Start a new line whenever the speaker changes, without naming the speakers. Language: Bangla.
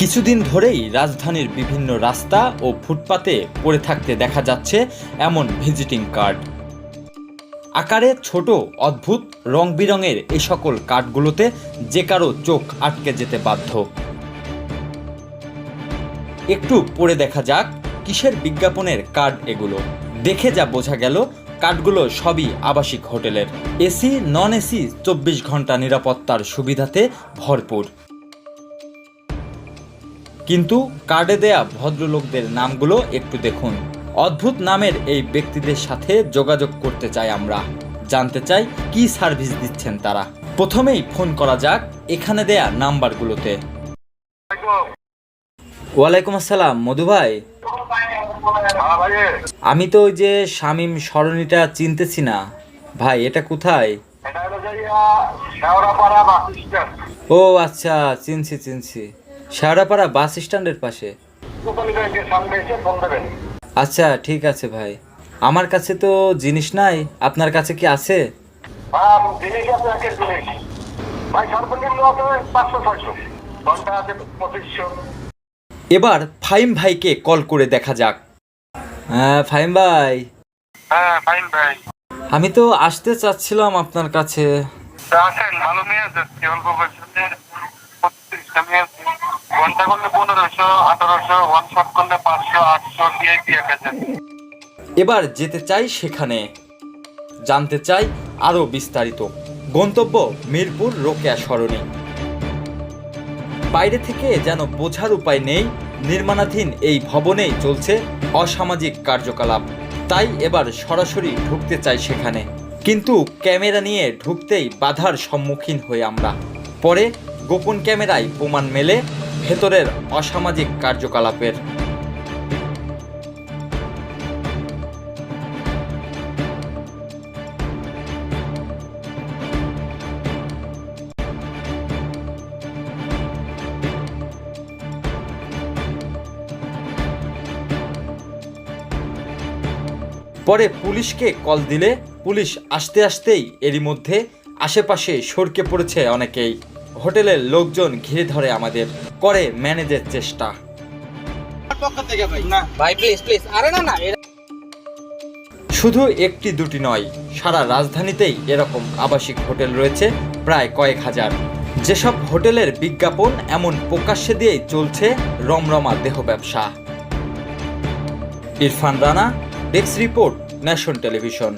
কিছুদিন ধরেই রাজধানীর বিভিন্ন রাস্তা ও ফুটপাতে পড়ে থাকতে দেখা যাচ্ছে এমন ভিজিটিং কার্ড। আকারে ছোট, অদ্ভুত রং বিরঙের এই সকল কার্ডগুলোতে যে কারও চোখ আটকে যেতে বাধ্য। একটু পড়ে দেখা যাক কিসের বিজ্ঞাপনের কার্ড এগুলো। দেখে যা বোঝা গেল, কার্ডগুলো সবই আবাসিক হোটেলের। এসি, নন এসি, চব্বিশ ঘণ্টা নিরাপত্তার সুবিধাতে ভরপুর। কিন্তু কার্ডে দেয়া ভদ্রলোকদের নামগুলো একটু দেখুন। অদ্ভুত নামের এই ব্যক্তিদের সাথে যোগাযোগ করতে চাই আমরা। জানতে চাই কি সার্ভিস দিচ্ছেন তারা। প্রথমেই ফোন করা যাক এখানে দেয়া নাম্বারগুলোতে। ওয়ালাইকুম আসসালাম মধু ভাই। আমি তো ওই যে শামীম সরণিটা চিনতেছি না। ভাই এটা কোথায়? ও আচ্ছা চিনছি চিনছি। শেওড়াপাড়া বাস স্ট্যান্ডের পাশে। আচ্ছা ঠিক আছে ভাই। আমার কাছে তো জিনিস নাই। আপনার কাছে কি আছে? এবার ফাইম ভাইকে কল করে দেখা যাক। হ্যাঁ ফাইম ভাই।
হ্যাঁ ফাইন ভাই।
আমি তো আসতে চাচ্ছিলাম আপনার কাছে।
আসেন ভালো নিয়ে যাচ্ছি অল্প পয়সাতে পঁচিশটা নিয়ে আসছি ঘণ্টা করলে পনেরোশো আঠারোশো করলে পাঁচশো, আটশো ভিআইপি এক হাজার
এবার যেতে চাই সেখানে। জানতে চাই আরও বিস্তারিত। গন্তব্য মিরপুর রোকেয়া সরণি। বাইরে থেকে যেন বোঝার উপায় নেই, নির্মাণাধীন এই ভবনেই চলছে অসামাজিক কার্যকলাপ। তাই এবার সরাসরি ঢুকতে চাই সেখানে। কিন্তু ক্যামেরা নিয়ে ঢুকতেই বাধার সম্মুখীন হই আমরা। পরে গোপন ক্যামেরায় প্রমাণ মেলে ভেতরের অসামাজিক কার্যকলাপের। পরে পুলিশকে কল দিলে পুলিশ আসতে আসতেই এরই মধ্যে আশেপাশে সরকে পড়েছে অনেকেই। হোটেলের লোকজন ঘিরে ধরে আমাদের। করে ম্যানেজের চেষ্টা।
ভাই। প্লিজ প্লিজ আরে না না এরা-
শুধু একটি দুটি নয় সারা রাজধানীতেই এরকম আবাসিক হোটেল রয়েছে প্রায় কয়েক হাজার। যেসব হোটেলের বিজ্ঞাপন এমন প্রকাশ্যে দিয়েই চলছে রমরমা দেহ ব্যবসা। Irfan Rana desk report Nation Television.